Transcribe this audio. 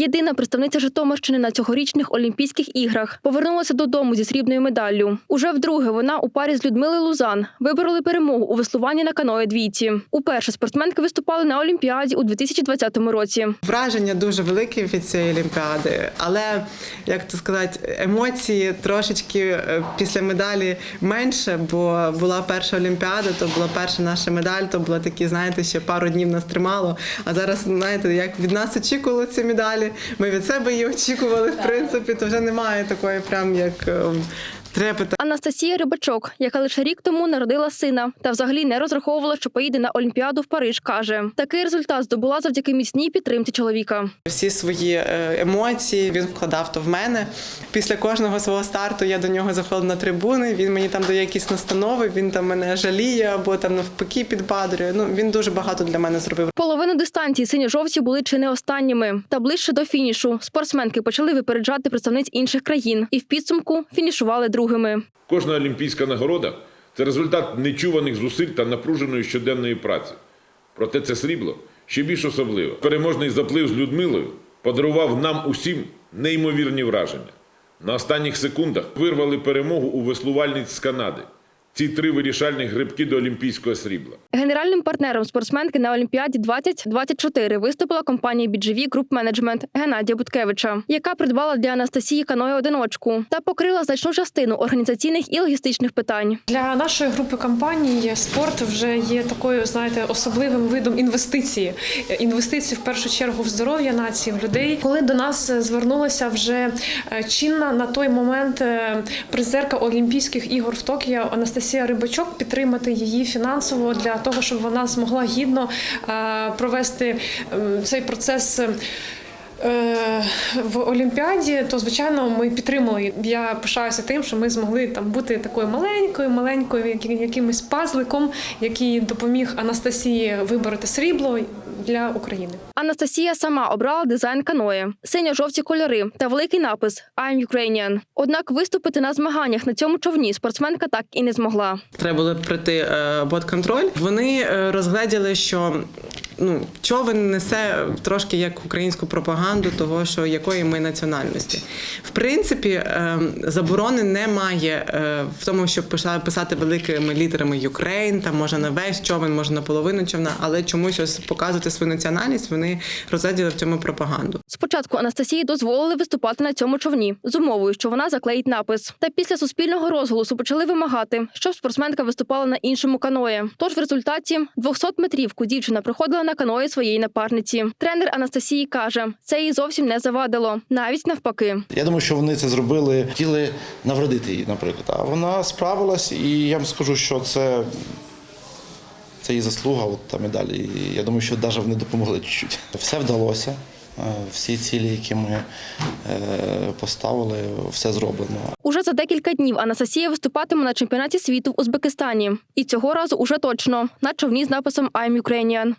Єдина представниця Житомирщини на цьогорічних Олімпійських іграх повернулася додому зі срібною медаллю. Уже вдруге вона у парі з Людмилою Лузан вибороли перемогу у веслуванні на каное двійці. Уперше спортсменки виступали на Олімпіаді у 2020 році. Враження дуже великі від цієї олімпіади, але як то сказати, емоції трошечки е, після медалі менше, бо була перша олімпіада, то була перша наша медаль, то було такі, знаєте, ще пару днів нас тримало. А зараз, знаєте, як від нас очікували ці медалі, ми від себе її очікували, в принципі, то вже немає такої, прям як ем, трепета. Анастасія Рибачок, яка лише рік тому народила сина та взагалі не розраховувала, що поїде на Олімпіаду в Париж, каже, такий результат здобула завдяки міцній підтримці чоловіка. Всі свої е, емоції він вкладав то в мене. Після кожного свого старту я до нього заходила на трибуни. Він мені там дає якісь настанови. Він там мене жаліє або там навпаки підбадрює. Ну він дуже багато для мене зробив. Половину дистанції синьо-жовті були чи не останніми. Та ближче до фінішу спортсменки почали випереджати представниць інших країн і в підсумку фінішували другими. Кожна олімпійська нагорода це результат нечуваних зусиль та напруженої щоденної праці. Проте це срібло ще більш особливо. Переможний заплив з Людмилою подарував нам усім неймовірні враження. На останніх секундах вирвали перемогу у веслувальниць з Канади. Ці три вирішальні грибки до олімпійського срібла. Генеральним партнером спортсменки на Олімпіаді 2024 виступила компанія BGV Group Management Геннадія Буткевича, яка придбала для Анастасії каною одиночку та покрила значну частину організаційних і логістичних питань. Для нашої групи компаній спорт вже є такою, знаєте, особливим видом інвестиції. Інвестиції в першу чергу в здоров'я нації, в людей. Коли до нас звернулася вже е, чинна на той момент е, призерка Олімпійських ігор в Токіо Анастасія Рибачок підтримати її фінансово для того, щоб вона змогла гідно е, провести цей процес. Е, в Олімпіаді, то звичайно ми підтримали. Я пишаюся тим, що ми змогли там бути такою маленькою, маленькою, які- якимось пазликом, який допоміг Анастасії вибороти срібло для України. Анастасія сама обрала дизайн каное, синьо-жовті кольори та великий напис «I'm Ukrainian». Однак виступити на змаганнях на цьому човні спортсменка так і не змогла. Треба було пройти е, ботконтроль. Вони е, розгледіли, що ну човен несе трошки як українську пропаганду того, що якої ми національності. В принципі, е, заборони немає е, в тому, щоб писати великими літерами Ukraine, там можна на весь човен, можна на половину човна, але чомусь ось показувати свою національність. Вони розгледіли в цьому пропаганду. Спочатку Анастасії дозволили виступати на цьому човні з умовою, що вона заклеїть напис. Та після суспільного розголосу почали вимагати, щоб спортсменка виступала на іншому каное. Тож в результаті 200 метрівку дівчина проходила на каное своєї напарниці. Тренер Анастасії каже, це їй зовсім не завадило, навіть навпаки. Я думаю, що вони це зробили, хотіли навредити їй, наприклад. А вона справилась, і я вам скажу, що це, це її заслуга, от та медаль. І я думаю, що навіть вони допомогли чуть-чуть. Все вдалося. Е, Всі цілі, які ми е, поставили, все зроблено. Уже за декілька днів Анастасія виступатиме на чемпіонаті світу в Узбекистані. І цього разу уже точно на човні з написом «I'm Ukrainian».